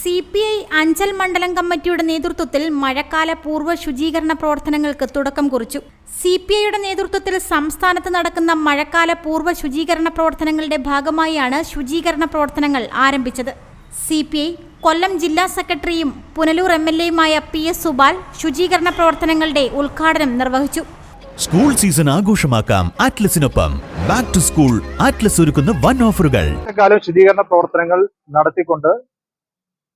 C P I Anchal മണ്ഡലം കമ്മിറ്റിയുടെ നേതൃത്വത്തിൽ മഴക്കാല പൂർവ ശുചീകരണ പ്രവർത്തനങ്ങൾക്ക് തുടക്കം കുറിച്ചു. സി പി ഐയുടെ നേതൃത്വത്തിൽ സംസ്ഥാനത്ത് നടക്കുന്ന മഴക്കാല പൂർവ ശുചീകരണ പ്രവർത്തനങ്ങളുടെ ഭാഗമായാണ് ശുചീകരണ പ്രവർത്തനങ്ങൾ ആരംഭിച്ചത്. സി പി ഐ കൊല്ലം ജില്ലാ സെക്രട്ടറിയും പുനലൂർ എം എൽ എയുമായ പി എസ് സുബാൽ ശുചീകരണ പ്രവർത്തനങ്ങളുടെ ഉദ്ഘാടനം നിർവഹിച്ചു. സ്കൂൾ സീസൺ ആഘോഷമാക്കാം. ആറ്റ്ലസിനൊപ്പം ബാക്ക് ടു സ്കൂൾ ആറ്റ്ലസ് ഒരുക്കുന്ന വൺ ഓഫറുകൾ കാലം ശുചീകരണ പ്രവർത്തനങ്ങൾ നടത്തിക്കൊണ്ട്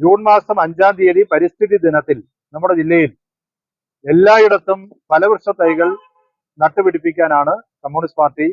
ജൂൺ മാസം അഞ്ചാം തീയതി പരിസ്ഥിതി ദിനത്തിൽ നമ്മുടെ ജില്ലയിൽ എല്ലായിടത്തും ഫലവൃക്ഷ തൈകൾ നട്ടുപിടിപ്പിക്കാനാണ് കമ്മ്യൂണിസ്റ്റ് പാർട്ടി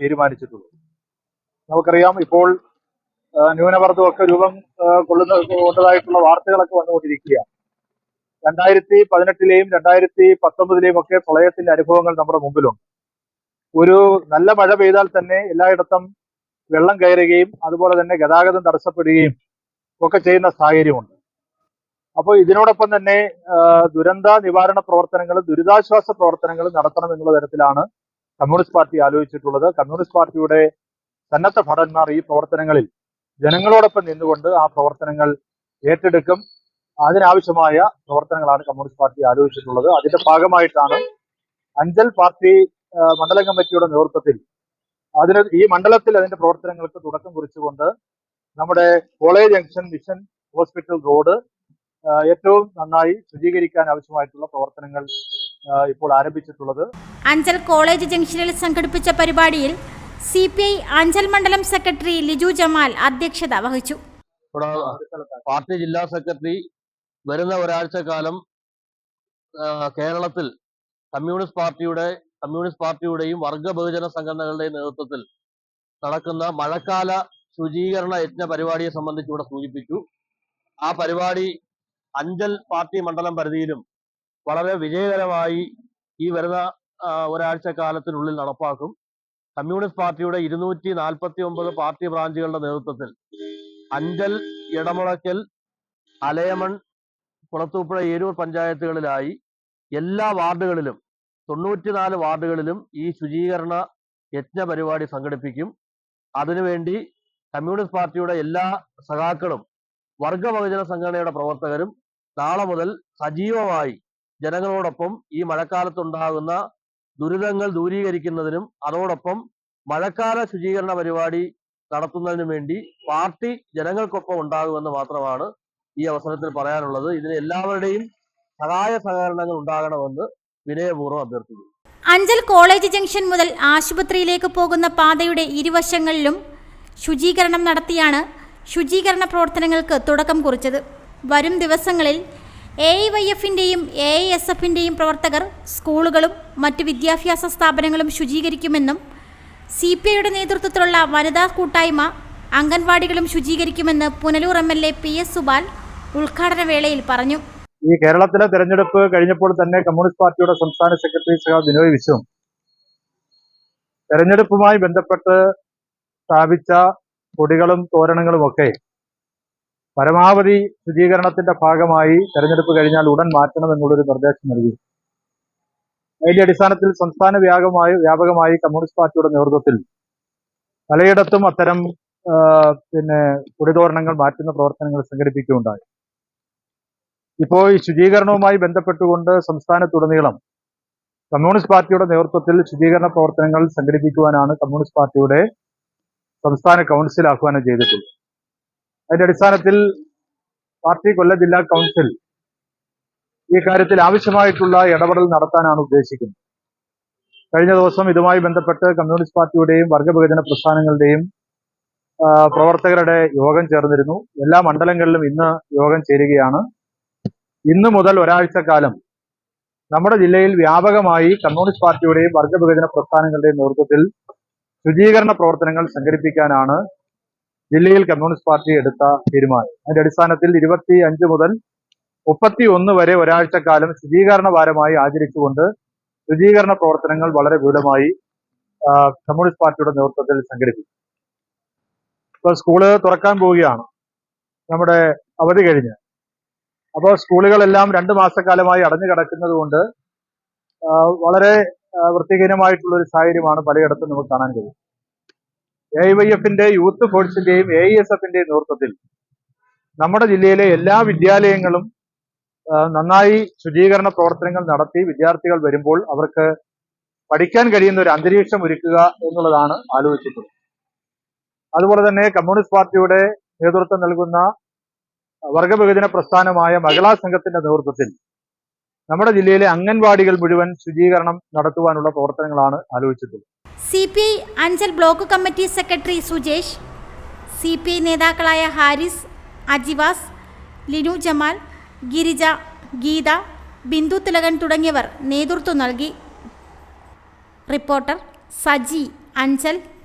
തീരുമാനിച്ചിട്ടുള്ളത്. നമുക്കറിയാം ഇപ്പോൾ ന്യൂനമർദ്ദമൊക്കെ രൂപം കൊള്ളുന്ന കൊണ്ടതായിട്ടുള്ള വാർത്തകളൊക്കെ വന്നുകൊണ്ടിരിക്കുകയാണ്. രണ്ടായിരത്തി പതിനെട്ടിലെയും രണ്ടായിരത്തി പത്തൊമ്പതിലെയും ഒക്കെ പ്രളയത്തിന്റെ അനുഭവങ്ങൾ നമ്മുടെ മുമ്പിലുണ്ട്. ഒരു നല്ല മഴ പെയ്താൽ തന്നെ എല്ലായിടത്തും വെള്ളം കയറുകയും അതുപോലെ തന്നെ ഗതാഗതം തടസ്സപ്പെടുകയും ഒക്കെ ചെയ്യുന്ന സാഹചര്യമുണ്ട്. അപ്പോൾ ഇതിനോടൊപ്പം തന്നെ ദുരന്ത നിവാരണ പ്രവർത്തനങ്ങളും ദുരിതാശ്വാസ പ്രവർത്തനങ്ങളും നടത്തണം എന്നുള്ള തരത്തിലാണ് കമ്മ്യൂണിസ്റ്റ് പാർട്ടി ആലോചിച്ചിട്ടുള്ളത്. കമ്മ്യൂണിസ്റ്റ് പാർട്ടിയുടെ സന്നദ്ധ ഭടന്മാർ ഈ പ്രവർത്തനങ്ങളിൽ ജനങ്ങളോടൊപ്പം നിന്നുകൊണ്ട് ആ പ്രവർത്തനങ്ങൾ ഏറ്റെടുക്കും. അതിനാവശ്യമായ പ്രവർത്തനങ്ങളാണ് കമ്മ്യൂണിസ്റ്റ് പാർട്ടി ആലോചിച്ചിട്ടുള്ളത് അതിന്റെ ഭാഗമായിട്ടാണ് അഞ്ചൽ പാർട്ടി മണ്ഡലം കമ്മിറ്റിയുടെ നേതൃത്വത്തിൽ അതിന് ഈ മണ്ഡലത്തിൽ അതിന്റെ പ്രവർത്തനങ്ങൾക്ക് തുടക്കം കുറിച്ചുകൊണ്ട് നമ്മുടെ college junction mission hospital road ഏറ്റവും നന്നായി ശുചീകരിക്കാൻ ആവശ്യമായിട്ടുള്ള പ്രവർത്തനങ്ങൾ ഇപ്പോൾ ആരംഭിച്ചിട്ടുള്ളത്. അഞ്ചൽ കോളേജ് ജംഗ്ഷനിൽ സംഘടിപ്പിച്ച പരിപാടിയിൽ സി പി ഐ അഞ്ചൽ മണ്ഡലം സെക്രട്ടറി ലിജു ജമാൽ അധ്യക്ഷത വഹിച്ചു. പാർട്ടി ജില്ലാ സെക്രട്ടറി വരുന്ന ഒരാഴ്ച കാലം കേരളത്തിൽ കമ്മ്യൂണിസ്റ്റ് പാർട്ടിയുടെ കമ്മ്യൂണിസ്റ്റ് പാർട്ടിയുടെയും വർഗ ബഹുജന സംഘടനകളുടെയും നേതൃത്വത്തിൽ നടക്കുന്ന മഴക്കാല ശുചീകരണ യജ്ഞ പരിപാടിയെ സംബന്ധിച്ച് ഇവിടെ സൂചിപ്പിച്ചു. ആ പരിപാടി അഞ്ചൽ പാർട്ടി മണ്ഡലം പരിധിയിലും വളരെ വിജയകരമായി ഈ വരുന്ന ഒരാഴ്ച കാലത്തിനുള്ളിൽ നടപ്പാക്കും. കമ്മ്യൂണിസ്റ്റ് പാർട്ടിയുടെ ഇരുന്നൂറ്റി നാൽപ്പത്തി ഒമ്പത് പാർട്ടി ബ്രാഞ്ചുകളുടെ നേതൃത്വത്തിൽ അഞ്ചൽ ഇടമുളയ്ക്കൽ അലയമൺ കുളത്തൂപ്പുഴ ഏരൂർ പഞ്ചായത്തുകളിലായി എല്ലാ വാർഡുകളിലും തൊണ്ണൂറ്റിനാല് വാർഡുകളിലും ഈ ശുചീകരണ യജ്ഞ പരിപാടി സംഘടിപ്പിക്കും. അതിനുവേണ്ടി കമ്മ്യൂണിസ്റ്റ് പാർട്ടിയുടെ എല്ലാ സഖാക്കളും വർഗ ബഹുജന സംഘടനയുടെ പ്രവർത്തകരും നാളെ മുതൽ സജീവമായി ജനങ്ങളോടൊപ്പം ഈ മഴക്കാലത്തുണ്ടാകുന്ന ദുരിതങ്ങൾ ദൂരീകരിക്കുന്നതിനും അതോടൊപ്പം മഴക്കാല ശുചീകരണ പരിപാടി നടത്തുന്നതിനു വേണ്ടി പാർട്ടി ജനങ്ങൾക്കൊപ്പം ഉണ്ടാകുമെന്ന് മാത്രമാണ് ഈ അവസരത്തിൽ പറയാനുള്ളത് ഇതിന് എല്ലാവരുടെയും സഹായ സഹകരണങ്ങൾ ഉണ്ടാകണമെന്ന് വിനയപൂർവം അഭ്യർത്ഥിക്കുന്നു. അഞ്ചൽ കോളേജ് ജംഗ്ഷൻ മുതൽ ആശുപത്രിയിലേക്ക് പോകുന്ന പാതയുടെ ഇരുവശങ്ങളിലും ശുചീകരണം നടത്തിയാണ് ശുചീകരണ പ്രവർത്തനങ്ങൾക്ക് തുടക്കം കുറിച്ചത്. വരും ദിവസങ്ങളിൽ എ ഐ വൈ എഫിന്റെയും എ ഐ എസ് എഫിന്റെയും പ്രവർത്തകർ സ്കൂളുകളും മറ്റ് വിദ്യാഭ്യാസ സ്ഥാപനങ്ങളും ശുചീകരിക്കുമെന്നും സി പി ഐയുടെ നേതൃത്വത്തിലുള്ള വനിതാ കൂട്ടായ്മ അംഗൻവാടികളും ശുചീകരിക്കുമെന്ന് Punalur M L A P S Subal ഉദ്ഘാടന വേളയിൽ പറഞ്ഞു. ഈ കേരളത്തിലെ തെരഞ്ഞെടുപ്പ് കഴിഞ്ഞപ്പോൾ തന്നെ കമ്മ്യൂണിസ്റ്റ് പാർട്ടിയുടെ സംസ്ഥാന സെക്രട്ടറി സഹ ബിനോയ് വിശ്വം. തെരഞ്ഞെടുപ്പുമായി ബന്ധപ്പെട്ട് സ്ഥാപിച്ച കൊടികളും തോരണങ്ങളും ഒക്കെ പരമാവധി ശുചീകരണത്തിന്റെ ഭാഗമായി തെരഞ്ഞെടുപ്പ് കഴിഞ്ഞാൽ ഉടൻ മാറ്റണം എന്നുള്ളൊരു നിർദ്ദേശം നൽകി. അതിന്റെ അടിസ്ഥാനത്തിൽ സംസ്ഥാന വ്യാപകമായി വ്യാപകമായി കമ്മ്യൂണിസ്റ്റ് പാർട്ടിയുടെ നേതൃത്വത്തിൽ പലയിടത്തും അത്തരം പിന്നെ കുടിതോരണങ്ങൾ മാറ്റുന്ന പ്രവർത്തനങ്ങൾ സംഘടിപ്പിക്കുകയുണ്ടായി. ഇപ്പോൾ ഈ ശുചീകരണവുമായി ബന്ധപ്പെട്ടുകൊണ്ട് സംസ്ഥാനത്തുടനീളം കമ്മ്യൂണിസ്റ്റ് പാർട്ടിയുടെ നേതൃത്വത്തിൽ ശുചീകരണ പ്രവർത്തനങ്ങൾ സംഘടിപ്പിക്കുവാനാണ് കമ്മ്യൂണിസ്റ്റ് പാർട്ടിയുടെ സംസ്ഥാന കൗൺസിൽ ആഹ്വാനം ചെയ്തിട്ടുള്ളത്. അതിന്റെ അടിസ്ഥാനത്തിൽ പാർട്ടി കൊല്ല ജില്ലാ കൗൺസിൽ ഈ കാര്യത്തിൽ ആവശ്യമായിട്ടുള്ള ഇടപെടൽ നടത്താനാണ് ഉദ്ദേശിക്കുന്നത്. കഴിഞ്ഞ ദിവസം ഇതുമായി ബന്ധപ്പെട്ട് കമ്മ്യൂണിസ്റ്റ് പാർട്ടിയുടെയും വർഗവിഭജന പ്രസ്ഥാനങ്ങളുടെയും പ്രവർത്തകരുടെ യോഗം ചേർന്നിരുന്നു. എല്ലാ മണ്ഡലങ്ങളിലും ഇന്ന് യോഗം ചേരുകയാണ്. ഇന്ന് മുതൽ ഒരാഴ്ച കാലം നമ്മുടെ ജില്ലയിൽ വ്യാപകമായി കമ്മ്യൂണിസ്റ്റ് പാർട്ടിയുടെയും വർഗവിഭജന പ്രസ്ഥാനങ്ങളുടെയും നേതൃത്വത്തിൽ ശുചീകരണ പ്രവർത്തനങ്ങൾ സംഘടിപ്പിക്കാനാണ് ജില്ലയിൽ കമ്മ്യൂണിസ്റ്റ് പാർട്ടി എടുത്ത തീരുമാനം. അതിന്റെ അടിസ്ഥാനത്തിൽ ഇരുപത്തി അഞ്ച് മുതൽ മുപ്പത്തി ഒന്ന് വരെ ഒരാഴ്ച കാലം ശുചീകരണ വാരമായി ആചരിച്ചുകൊണ്ട് ശുചീകരണ പ്രവർത്തനങ്ങൾ വളരെ വിപുലമായി കമ്മ്യൂണിസ്റ്റ് പാർട്ടിയുടെ നേതൃത്വത്തിൽ സംഘടിപ്പിച്ചു. ഇപ്പൊ സ്കൂൾ തുറക്കാൻ പോവുകയാണ്. നമ്മുടെ അവധി കഴിഞ്ഞ്. അപ്പോൾ സ്കൂളുകളെല്ലാം രണ്ട് മാസക്കാലമായി അടഞ്ഞു കിടക്കുന്നത് കൊണ്ട് വളരെ വൃത്തിഹീനമായിട്ടുള്ള ഒരു സാഹചര്യമാണ് പലയിടത്തും നമുക്ക് കാണാൻ കഴിയും എ വൈ എഫിന്റെ യൂത്ത് ഫോഴ്സിന്റെയും എ എസ് എഫിന്റെയും നേതൃത്വത്തിൽ നമ്മുടെ ജില്ലയിലെ എല്ലാ വിദ്യാലയങ്ങളും നന്നായി ശുചീകരണ പ്രവർത്തനങ്ങൾ നടത്തി വിദ്യാർത്ഥികൾ വരുമ്പോൾ അവർക്ക് പഠിക്കാൻ കഴിയുന്ന ഒരു അന്തരീക്ഷം ഒരുക്കുക എന്നുള്ളതാണ് ആലോചിച്ചിട്ടുള്ളത്. അതുപോലെ തന്നെ കമ്മ്യൂണിസ്റ്റ് പാർട്ടിയുടെ നേതൃത്വം നൽകുന്ന വർഗവിഭജന പ്രസ്ഥാനമായ മഹിളാ സംഘത്തിന്റെ നേതൃത്വത്തിൽ നമ്മുടെ ജില്ലയിലെ അംഗൻവാടികൾ മുഴുവൻ ശുചീകരണം നടത്തുവാനുള്ള പ്രവർത്തനങ്ങളാണ് ആലോചിച്ചിട്ടുള്ളത്. C P I Anchal block committee secretary Sujesh C P I നേതാക്കളായ ഹാരിസ് അജിവാസ് ലിനു ജമാൽ ഗിരിജ ഗീത ബിന്ദു തിലകൻ തുടങ്ങിയവർ നേതൃത്വം നൽകി. Reporter Saji Anchal